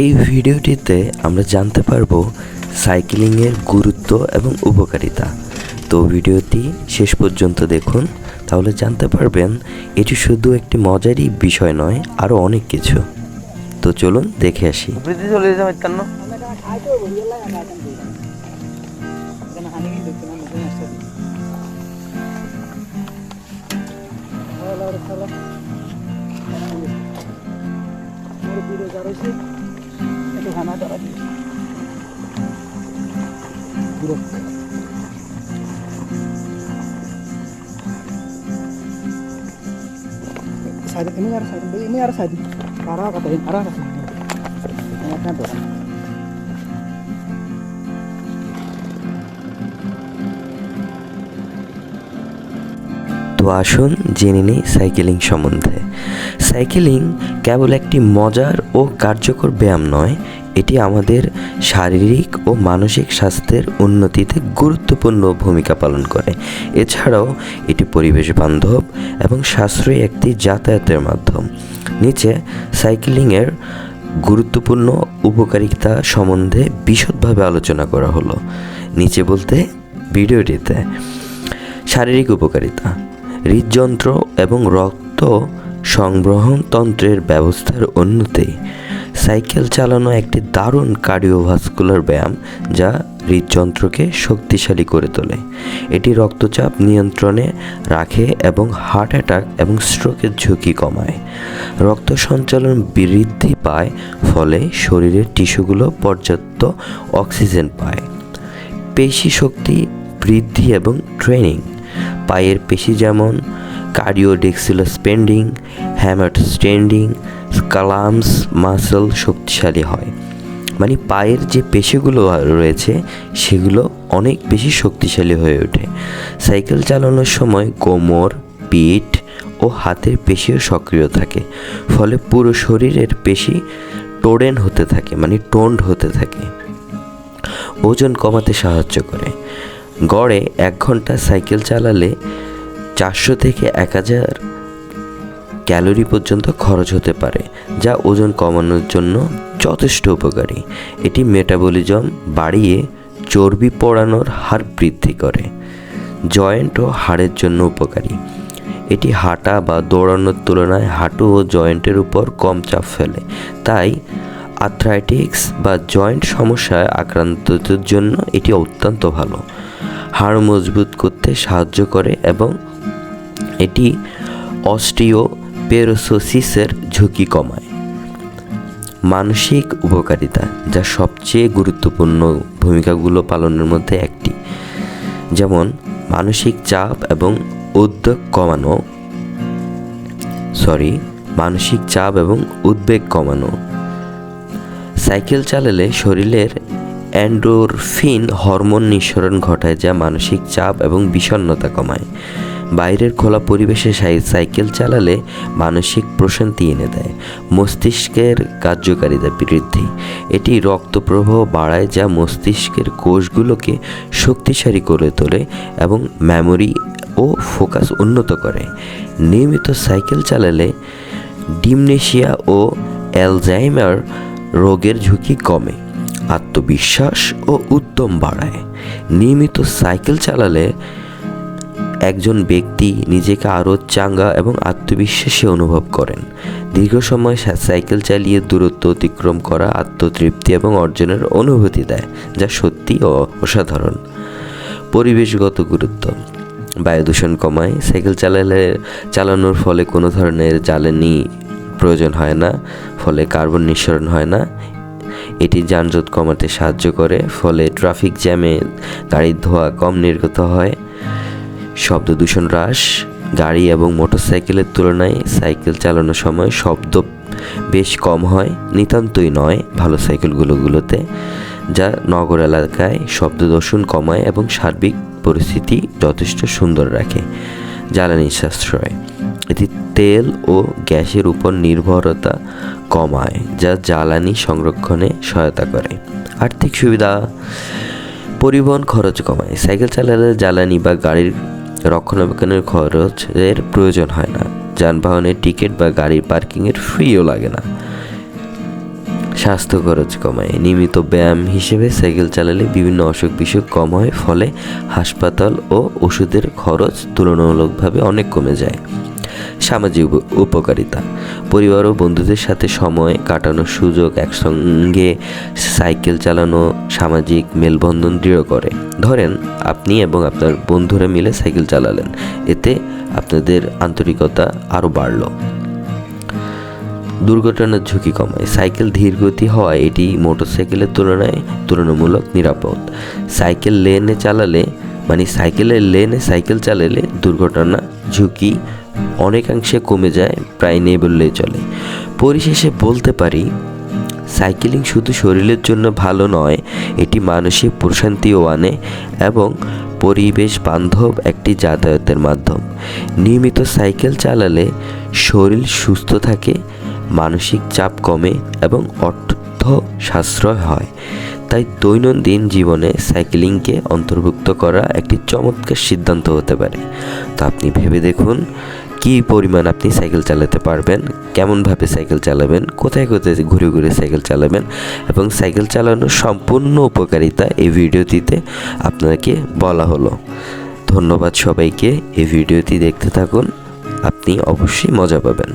এই ভিডিওটিতে আমরা জানতে পারব সাইক্লিংয়ের গুরুত্ব এবং উপকারিতা। তো ভিডিওটি শেষ পর্যন্ত দেখুন তাহলে জানতে পারবেন এটি শুধু একটি মজারই বিষয় নয় আরও অনেক কিছু। তো চলুন দেখে আসি। বৃদ্ধি চলে যেতে পারতেন না Side ini arah side ini arah side arah katain arah katain enaknya tuh তো আসুন জেনে নিই সাইকেলিং সম্বন্ধে সাইকেলিং কেবল একটি মজার ও কার্যকর ব্যায়াম নয় এটি আমাদের শারীরিক ও মানসিক স্বাস্থ্যের উন্নতিতে গুরুত্বপূর্ণ ভূমিকা পালন করে। এছাড়াও এটি পরিবেশ বান্ধব এবং সাশ্রয়ী একটি যাতায়াতের মাধ্যম। নিচে সাইকেলিংয়ের গুরুত্বপূর্ণ উপকারিতা সম্বন্ধে বিশদভাবে আলোচনা করা হলো। নিচে বলতে ভিডিওটিতে, শারীরিক উপকারিতা, হৃদযন্ত্র এবং রক্ত সংবহন তন্ত্রের ব্যবস্থার উন্নতি সাইকেল চালানো একটি দারুণ কার্ডিওভাস্কুলার ব্যায়াম যা হৃদযন্ত্রকে শক্তিশালী করে তোলে। এটি রক্তচাপ নিয়ন্ত্রণে রাখে এবং হার্ট অ্যাটাক এবং স্ট্রোকের ঝুঁকি কমায়। রক্ত সঞ্চালন বৃদ্ধি পায়, ফলে শরীরের টিস্যুগুলো পর্যাপ্ত অক্সিজেন পায়। পেশি শক্তি বৃদ্ধি এবং ট্রেনিং। পায়ের পেশি যেমন কার্ডিওডেক্সিলার স্পেন্ডিং হ্যামার স্ট্যান্ডিং স্কালামস মাসল শক্তিশালী হয়। মানে পায়ের যে পেশিগুলো রয়েছে, সেগুলো অনেক বেশি শক্তিশালী হয়ে ওঠে। সাইকেল চালানোর সময় কোমর, পিঠ ও হাতের পেশিও সক্রিয় থাকে। ফলে পুরো শরীরের পেশি টোডেন হতে থাকে মানে টোন্ড হতে থাকে। ওজন কমাতে সাহায্য করে। গড়ে এক ঘণ্টা সাইকেল চালালে চারশো থেকে এক হাজার ক্যালোরি পর্যন্ত খরচ হতে পারে, যা ওজন কমানোর জন্য যথেষ্ট উপকারী। এটি মেটাবলিজম বাড়িয়ে চর্বি পোড়ানোর হার বৃদ্ধি করে, জয়েন্ট ও হাড়ের জন্য উপকারী। এটি হাঁটা বা দৌড়ানোর তুলনায় হাঁটু ও জয়েন্টের উপর কম চাপ ফেলে, তাই আর্থ্রাইটিক্স বা জয়েন্ট সমস্যায় আক্রান্তদের জন্য এটি অত্যন্ত ভালো। হাড় মজবুত করতে সাহায্য করে এবং এটি অস্টিও পেরোসোসিসের ঝুঁকি কমায়। মানসিক উপকারিতা, যা সবচেয়ে গুরুত্বপূর্ণ ভূমিকাগুলো পালনের মধ্যে একটি। যেমন, মানসিক চাপ এবং উদ্বেগ কমানো। সরি, মানসিক চাপ এবং উদ্বেগ কমানো। সাইকেল চালালে শরীরের অ্যান্ডোরফিন হরমোন নিঃসরণ ঘটায়, যা মানসিক চাপ এবং বিষণ্ণতা কমায়। বাইরের খোলা পরিবেশে সাই- সাইকেল চালালে মানসিক প্রশান্তি এনে দেয়। মস্তিষ্কের কার্যকারিতা বৃদ্ধি। এটি রক্ত প্রবাহ বাড়ায় যা মস্তিষ্কের কোষগুলোকে শক্তিশালী করে তোলে এবং মেমোরি ও ফোকাস উন্নত করে। নিয়মিত সাইকেল চালালে ডিমনেশিয়া ও অ্যালজাইমার রোগের ঝুঁকি কমে, আত্মবিশ্বাস ও উদ্যম বাড়ায়। নিয়মিত সাইকেল চালালে একজন ব্যক্তি নিজেকে আরও চাঙ্গা এবং আত্মবিশ্বাসী অনুভব করেন। দীর্ঘ সময় সাইকেল চালিয়ে দূরত্ব অতিক্রম করা আত্মতৃপ্তি এবং অর্জনের অনুভূতি দেয়, যা সত্যি অসাধারণ। পরিবেশগত গুরুত্ব। বায়ু দূষণ কমায়, সাইকেল চালালে চালানোর ফলে কোনো ধরনের জ্বালানি প্রয়োজন হয় না, ফলে কার্বন নিঃসরণ হয় না। এটি যানজট কমাতে সাহায্য করে, ফলে ট্রাফিক জ্যামে গাড়ির ধোঁয়া কম নির্গত হয়। শব্দ দূষণ হ্রাস, গাড়ি এবং মোটরসাইকেলের তুলনায় সাইকেল চালানোর সময় শব্দ বেশ কম হয়, নিতান্তই নয় ভালো সাইকেলগুলোগুলোতে যা নগর এলাকায় শব্দ দূষণ কমায় এবং সার্বিক পরিস্থিতি যথেষ্ট সুন্দর রাখে। জ্বালানি সাশ্রয় এটি তেল ও গ্যাসের উপর নির্ভরতা কমায়, যা জ্বালানি সংরক্ষণে সহায়তা করে। আর্থিক সুবিধা, পরিবহন খরচ কমায়। সাইকেল চালালে জ্বালানি বা গাড়ির রক্ষণাবেক্ষণের খরচের প্রয়োজন হয় না। যানবাহনের টিকিট বা গাড়ির পার্কিংয়ের ফিও লাগে না। স্বাস্থ্য খরচ কমায়। নিয়মিত ব্যায়াম হিসেবে সাইকেল চালালে বিভিন্ন অসুখ বিসুখ কম হয়, ফলে হাসপাতাল ও ওষুধের খরচ তুলনামূলকভাবে অনেক কমে যায়। সামাজিক উপ- উপকারিতা। পরিবার ও বন্ধুদের সাথে সময় কাটানোর সুযোগ একসঙ্গে সাইকেল চালানো সামাজিক মেলবন্ধন দৃঢ় করে। ধরেন, আপনি এবং আপনার বন্ধুরা মিলে সাইকেল চালালেন। এতে আপনাদের আন্তরিকতা আরও বাড়লো। দুর্ঘটনার ঝুঁকি কমায়। সাইকেল ধীর গতি হওয়ায় এটি মোটরসাইকেলের তুলনায় তুলনামূলক নিরাপদ। সাইকেল লেনে চালালে মানে সাইকেলের লেনে সাইকেল চালালে দুর্ঘটনা, ঝুঁকি অনেকাংশে কমে যায়, প্রায় নেই বললেই চলে। পরিশেষে বলতে পারি, সাইকেলিং শুধু শরীরের জন্য ভালো নয়, এটি মানসিক প্রশান্তিও আনে এবং পরিবেশ বান্ধব একটি যাতায়াতের মাধ্যম। নিয়মিত সাইকেল চালালে শরীর সুস্থ থাকে, মানসিক চাপ কমে এবং অর্থ সাশ্রয় হয়। তাই দৈনন্দিন জীবনে সাইকেলিংকে অন্তর্ভুক্ত করা একটি চমৎকার সিদ্ধান্ত হতে পারে। তো আপনি ভেবে দেখুন কী পরিমাণ আপনি সাইকেল চালাতে পারবেন? কেমনভাবে সাইকেল চালাবেন? কোথায় কোথায় ঘুরে ঘুরে সাইকেল চালাবেন? এবং সাইকেল চালানোর সম্পূর্ণ উপকারিতা এই ভিডিওটিতে আপনাকে বলা হলো। ধন্যবাদ সবাইকে। এই ভিডিওটি দেখতে থাকুন। আপনি অবশ্যই মজা পাবেন।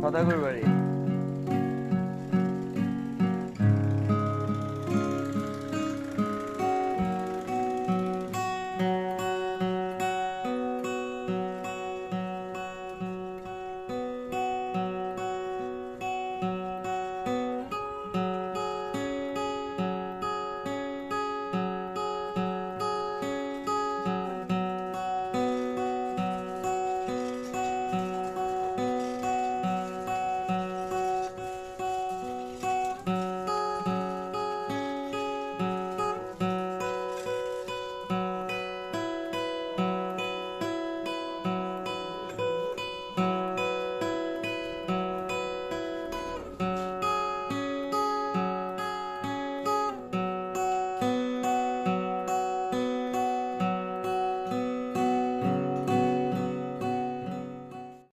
সদাগর বাড়ি